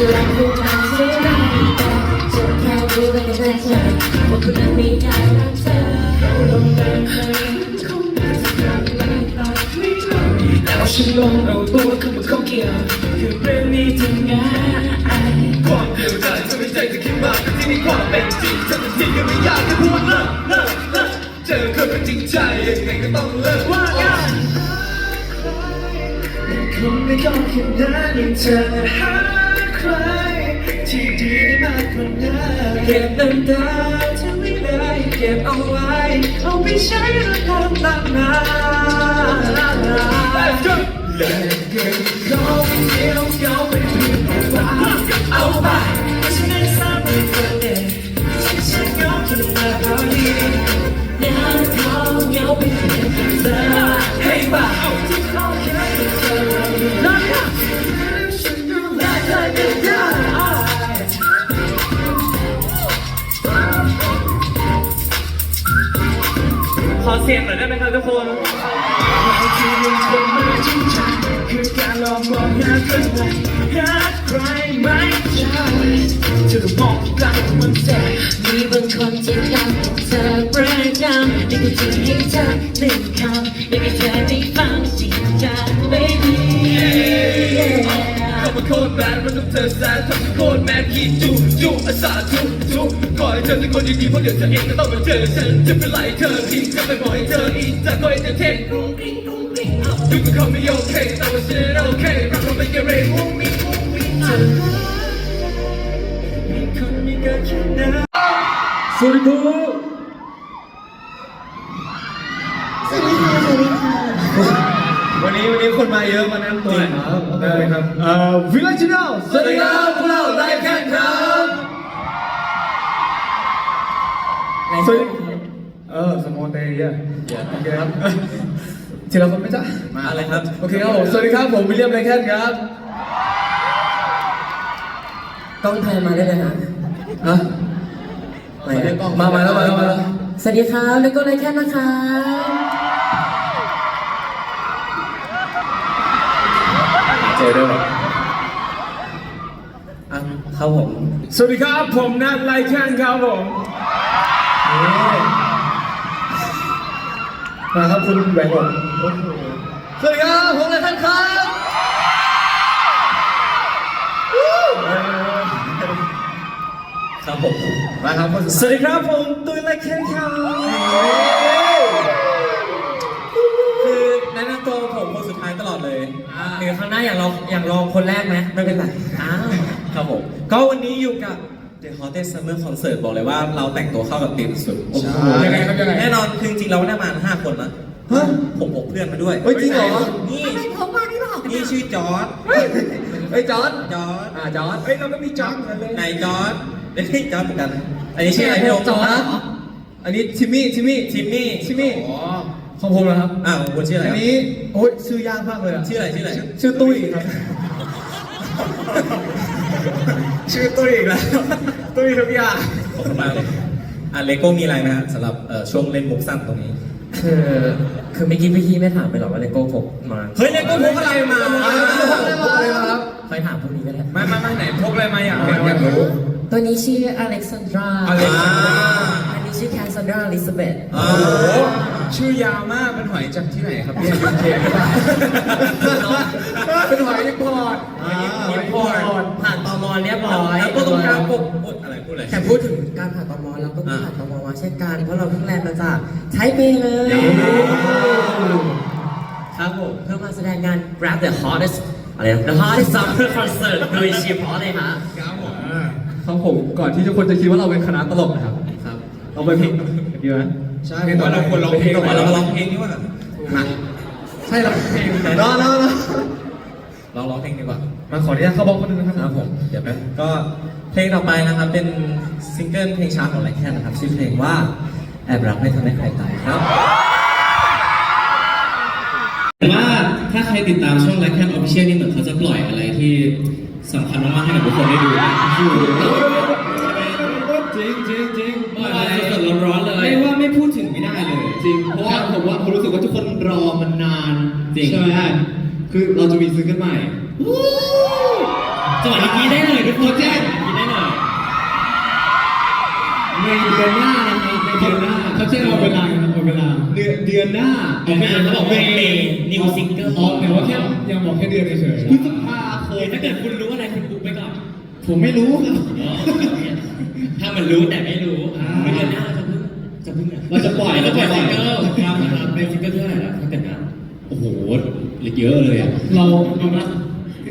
จะรักผู้ชายที่ได้แต่จะแค่รู้ไว้ในใจว่าคนนั้นมีใจรักเธอลงเดินไปคงไม่สักครั้งไม่ตอบไม่รู้แล้วฉันลงเอาตัวเข้ามาเข้าเกี่ยวคือเรื่องนี้ทำง่ายความเดียวดายจะไม่ใจจะคิดมากที่มีความเป็นจริงจะเป็นจริงก็ไม่ยากจะพูดเลิกเลิกเลิกเจอคนเป็นจริงใจยังไงก็ต้องเลิกว่ากันคงไม่ยอมแค่นั้นยังเธอ ใครที่ดีได้มากกว่านั้นเก็บน้ำตาที่ไม่ได้เก็บเอาไว้ เอาไปใช้เรื่องความตามมาแอเสียงหน่อยได้ไหมครับทุกคนคือการลองมองหาคนใครหาใครไม่ใช่เธอต้องมองกลางมันแสบมีบางคนที่ทำเธอประจำที่กูจะให้เธอหนึ่งคำอยากให้เธอได้ฟังจริงจัง baby ก็มาโคตรแบนมันต้องเธอแซนทำให้โคตรแมนขี้จุจุอาสาทุทุก่อนให้เธอเป็นคนดีๆเพราะเดี๋ยวเธอเองก็ต้องมาเจอฉันจะเป็นไรเธอทิ้งจะไปบอกให้เธออีกจะคอยจะเทนกรุงกริ้งกรุงกริ้งดูก็เขาไม่โอเคแต่ว่าฉันโอเครักเราไม่เกเรมุ้งมิ้งมุ้งมิ้งมีคนมีกันแค่นั้นสวัสดีครับสวัสดีค่ะสวัสดีค่ะ วันนี้วันนี้คนมาเยอะมาแนะนำตัวหน่อยครับได้เลยครับเอ่อวิลเลจแนลสวัสดีครับพวกเราไลฟ์แคนครับสวัสดีเออสมอลเตย์เยอะโอเคครับทีละคนไหมจ๊ะมาเลยครับโอเคครับผมสวัสดีครับผมวิลเลียมไรแคนครับกล้องไทยมาได้เลยนะฮะไม่มามาแล้วมาแล้วมาแล้วสวัสดีครับแล้วก็ไลแค่นะคะเจอด้วยเหรอ อะครับผม สวัสดีครับ ผมนัทไรแคนครับผมนี่มาครับคุณแหวนผมสวัสดีครับ ผมไรแคนครับครับผมมาครับคนสวัสดีครับผมตุยไรแคนครับคือแนะนำตัวผมคนสุดท้ายตลอดเลยหรือครั้งหน้าอย่างเราอย่างลองคนแรกไหมไม่เป็นไรอ้าวครับผม ก็วันนี้อยู่กับ The Hottest Summer Concert บอกเลยว่าเราแต่งตัวเข้ากับธีมสุดยังไงครับยังไง แน่นอนคือจริงๆเราไม่ได้มาห้าคนนะฮะผมพกเพื่อนมาด้วยเฮ้ยจริงเหรอ นี่นี่ชื่อจอร์ดเฮ้ยจอร์ดจอร์ดอ่าจอร์ดเฮ้ยเราก็มีจอร์ดเหมือนกันเลยไหนจอร์ดเอ้ยจอร์ดเหมือนกัน อันนี้ชื่ออะไรพี่โอมจอร์ดอันนี้ทิมมี่ทิมมี่ทิมมี่ทิมมี่อ๋อของผมนะครับอ้าวคุณชื่ออะไรอัคนรับนี้โอ้ยชื่อยากมากเลยอะชื่ออะไรชื่ออะไรชื่อตุ้ยครับ ชื่อตุ้ยอีกแล้วตุ้ยทุกอย่างขอบคุณมากเลยอะเลโก้มีอะไรไหมฮะสำหรับเอ่อช่วงเล่นมุกสั้นตรงนี้ คือคือเมื่อกี้พี่ไม่ถามไปหรอกว่าเลโก้พกมาเฮ้ยเลโก้พกอะไรมาอ่าพกอะไรมาอะไรมาครับค่อยถามพวกนี้ก็ได้มามามาไหนพกอะไรมาอยากอยากรู้ตัวนี้ชื่ออเล็กซานดราอเล็กซานดรา อันนี้ชื่อแคนซันดราอลิซาเบธอ่าโอ้โหชื่อยาวมากเป็นหอยจากที่ไหนครับเนี่ยยูเคหรือเปล่าเป็นหอยอินพอร์ตอินพอร์ตผ่านต มเรียบร้อยแล้วก็ตรงกลางปกอุ๊ยอะไรพูดอะไร แต่พูดถึงการผ่านตมเราก็อ่าผ่านตมมาเช่นกันเพราะเราเพิ่งแลนด์มาจากไทเปเลยครับผมเพื่อมาแสดงงาน Grab the Hottest อะไรนะ The Hottest Summer Concert โดยเฉพาะเลยฮะครับผมก่อนที่ทุกคนจะคิดว่าเราเป็นคณะตลกนะครับครับเราไปเพลงดีไหมใช่ว่าเราควรร้องเพลงต่อมาเรามาร้องเพลงดีกว่ามาใช่เราเพลงรอรอรอเราร้องเพลงดีกว่า มาขออนุญาตเข้าบล็อกคนนึงนะครับครับผม เดี๋ยวไปก็เพลงต่อไปนะครับ เป็นซิงเกิลเพลงช้าของไลแคนนะครับ ชื่อเพลงว่าแอบรักไม่ทำให้ใครตายครับแต่ว่าถ้าใครติดตามช่องไลค์แคนออฟฟิเชียลนี่เหมือนเขาจะปล่อยอะไรที่สำคัญมากๆให้กับทุกคนได้ดูนะจริงจริงจริงปล่อยอะไรสดๆร้อนๆเลยไม่ว่าไม่พูดถึงไม่ได้เลย จริงเพราะว่าผมว่าผมรู้สึกว่าทุกคนรอมันนานจริงใช่ไหม คือเราจะมีซิงเกิลใหม่จจังหวะนี้กรีดได้เลยทุกคนแจ้งกรีดได้เลย ในเดือนหน้านะครับในเดือนหน้าเขาแจ้งเอาเวลาไงเอาเวลาเดือนเดือนหน้าเดือนหน้าเขาบอกว่าเมย์นิวซิงเกิลอ๋อแต่ว่าแค่ยังบอกแค่เดือนเฉยพฤษภาคมถ้าเกิดคุณรู้อะไรคุณบุ๊กไปก่อนผมไม่รู้ครับถ้ามันรู้แต่ไม่รู้อ่าไม่เดือนหน้าเราจะเพิ่งจะเพิ่งอะเราจะปล่อยเราจะปล่อยเราซิงจะเกิปล่ลอยครับนะครับเป็นซิงเกิลที่เท่าไหร่แล้วถ้าเกิดนะโอ้โห เยอะเลยอะๆเราเรานับ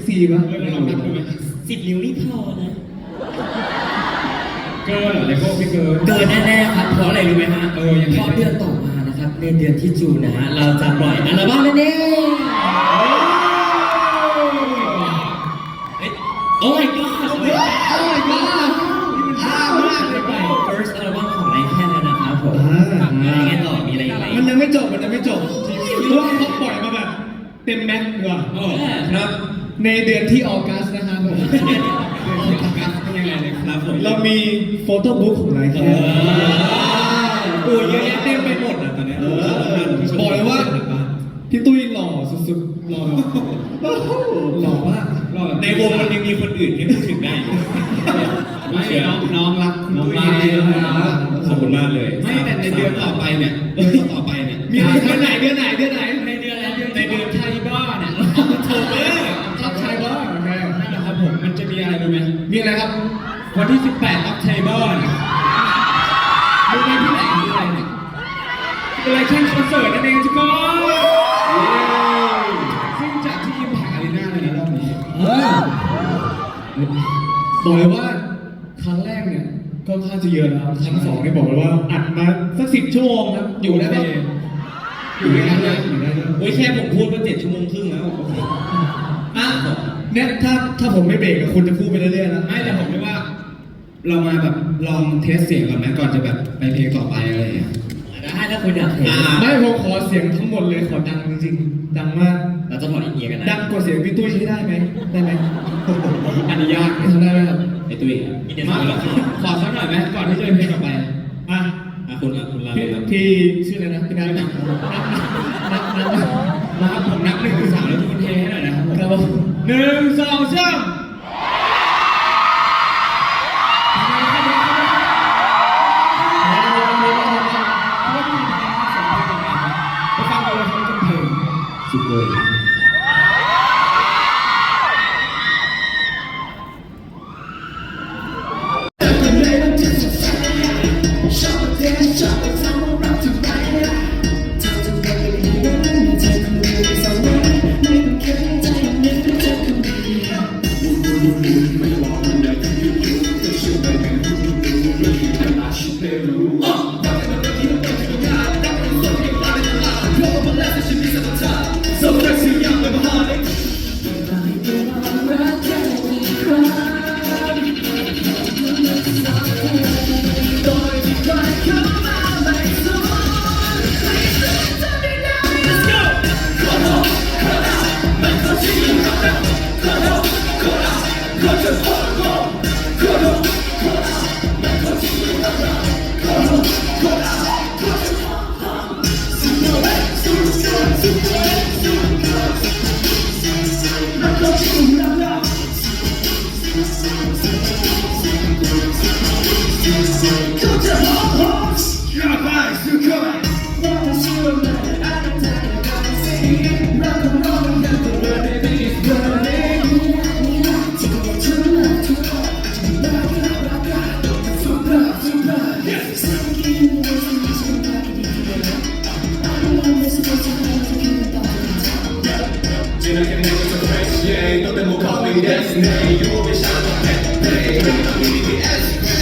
สี่ป่ะเรานับดูไหมสิบนิ้วนี่พอนะ เกินเหรอเลโก้พี่เกินเกินแน่ๆครับเพราะอะไรรู้ไหมฮะเออยังไงเพราะเดือนต่อมานะครับในเดือนที่จูนนะฮะเราจะปล่อยอัลบั้มนั่นเองโอ้ my god โอ้ my เต็มแม็กซ์ดีกว่าโอ้ครับ ในเดือนที่ออกัสนะครับผมเดือนที่ออกัสเป็นยังไงเลยครับผมเรามีโฟโต้บุ๊กของไรแค่โอ้ยเยอะแยะเต็มไปหมดอะตอนเนี้ยเออบอกเลยว่าพี่ตุ้ยหล่อสุดๆหล่อแบบหล่อมากหล่อแบบในวงมันยังมีคนอื่นที่พูดถึงได้อยู่ไม่น้องน้องรักคุณน้องตุ้ยรักขอบคุณมากเลย ไม่แต่ในเดือนต่อไปเนี่ยเดือนต่อไปเนี่ยมีเดือนไหนเดือนไหนเดือนไหน มมีอะไรครับ วันที่ 18 October เนี่ยรู้ไหมที่ไหนคืออะไรเนี่ยเป็นอะไรแค่คอนเสิร์ตนั่นเองทุกคนซึ่งจัดที่ Impact Arena เลยนะรอบนี้บอกเลยว่าครั้งแรกเนี่ยก็ค่อนข้างจะเยอะแล้วครั้งสองเนี่ยบอกเลยว่าอัดมาสักสิบชั่วโมงครับอยู่ได้ปะอยู่ได้เลยอยู่ได้เลยโอ้ยแค่ผมพูดก็เจ็ดชั่วโมงครึ่งแล้วอะ เนี่ยถ้าถ้าผมไม่เบรกอะคุณจะพูดไปเรื่อยๆนะไม่แต่ผมคิดว่า เรามาแบบลองเทสเสียงก่อนไหมก่อนจะแบบไปเพลงต่อไปอะไรอย่างเงี้ยได้ถ้าคุณอยากเห็นไม่ผมขอเสียงทั้งหมดเลยขอดังจริงๆดังมากเราจะถอดอีกเอียกันดันะงกว่าเสียงพี่ตุ้ยใช้ได้ไหมได้ไหมอันนี้ยากทำได้ไหมครับไอ้ตุ้ยมีเดนมามาร์กขอสักหน่อยไหมก่อนที่จะไปเพลงต่อไปอะอะคุณอะคุณลาพี่เลยครับพี่ชื่ออะไรนะพี่นัทนัทนัทนัทนัทนะครับผมนับหนึ่งถึงสามแล้วทุกคนเทให้หน่อยนะครับผมครับผม หนึ่งสองสาม Yeah, no tengo copy, that's me You will be shot on that day We don't need the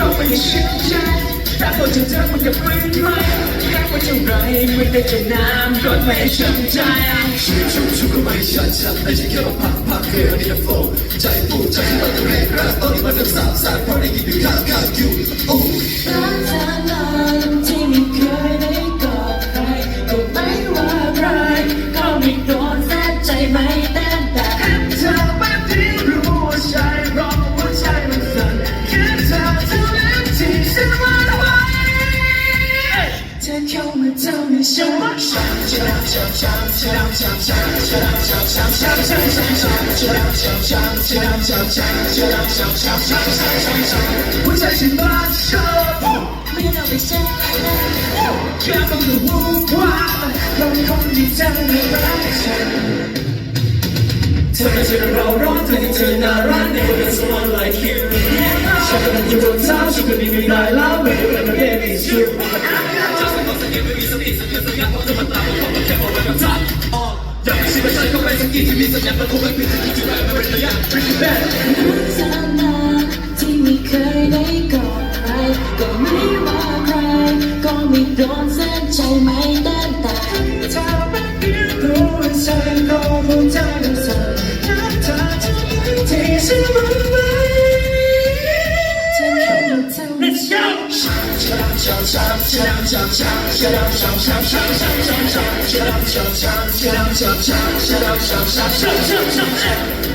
เข้าไปเชื่อใจแต่พอเจอเจอมันก็ฟื้นไหมแค่ว่าเท่าไรไม่ได้แค่น้ำก็ไม่ช้ำใจชุบชุบชุบเข้ามาให้ชัดชัดไม่ใช่แค่ว่าพักพักเพื่อในโฟล์ใจปูใจที่มันต้องแรกรักตอนนี้มันจะสาบสานเพราะได้กินอยู่ข้างข้างอยู่โอ้รักเธอนานที่ไม่เคย หัวใจฉันบ้าชอบไม่ต้องไปแช่แค่ต้องรู้ว่าเราคนที่เธอไม่รักฉันเธอไม่ใช่เราร้อนเธอที่เธอน่ารัก Never been someone like you ฉันกำลังอยู่บนเท้าฉันก็ดีไม่ได้แล้ว Baby let me baby it's you อยากให้ชีวิตฉัน อยากชิมไม่ใช่ก็ไม่สกีที่มีสัญญาณมันคงไม่ผิดที่จุดได้มันเป็นระยะทริปแบนที่ไม่เคยได้กอดใครก็ไม่ว่าใครก็ไม่โดนเส้นใจไม่ได้แต่เธอเป็นเพียงตัวฉันก็คงจะรู้สึกรักเธอทุกทีฉันรู้ ฉัน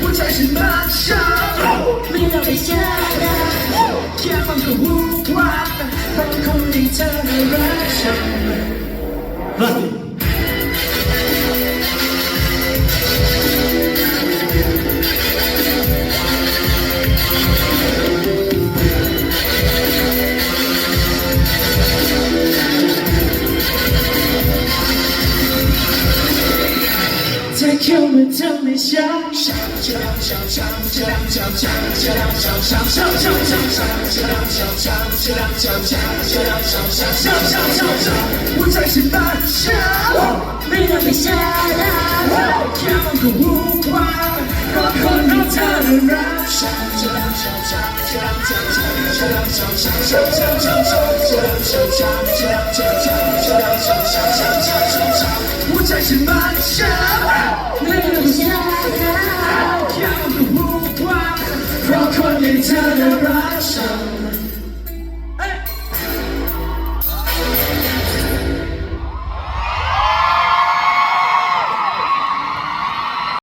หัวใจฉันบ้าชอบไม่ต้องไปเชื่อได้แค่มันก็วูบวาบบางคนที่ 想想就这样想想想就这样想想想想想想就这样想想想就这样想想想想想我真是大傻瓜月亮下的花儿都开了她的花儿高高的挂着她的睫毛弯弯的像你这样笑 หัวใจฉันมันช้ำไม่ต้เพราะคนอย่าเธารักฉั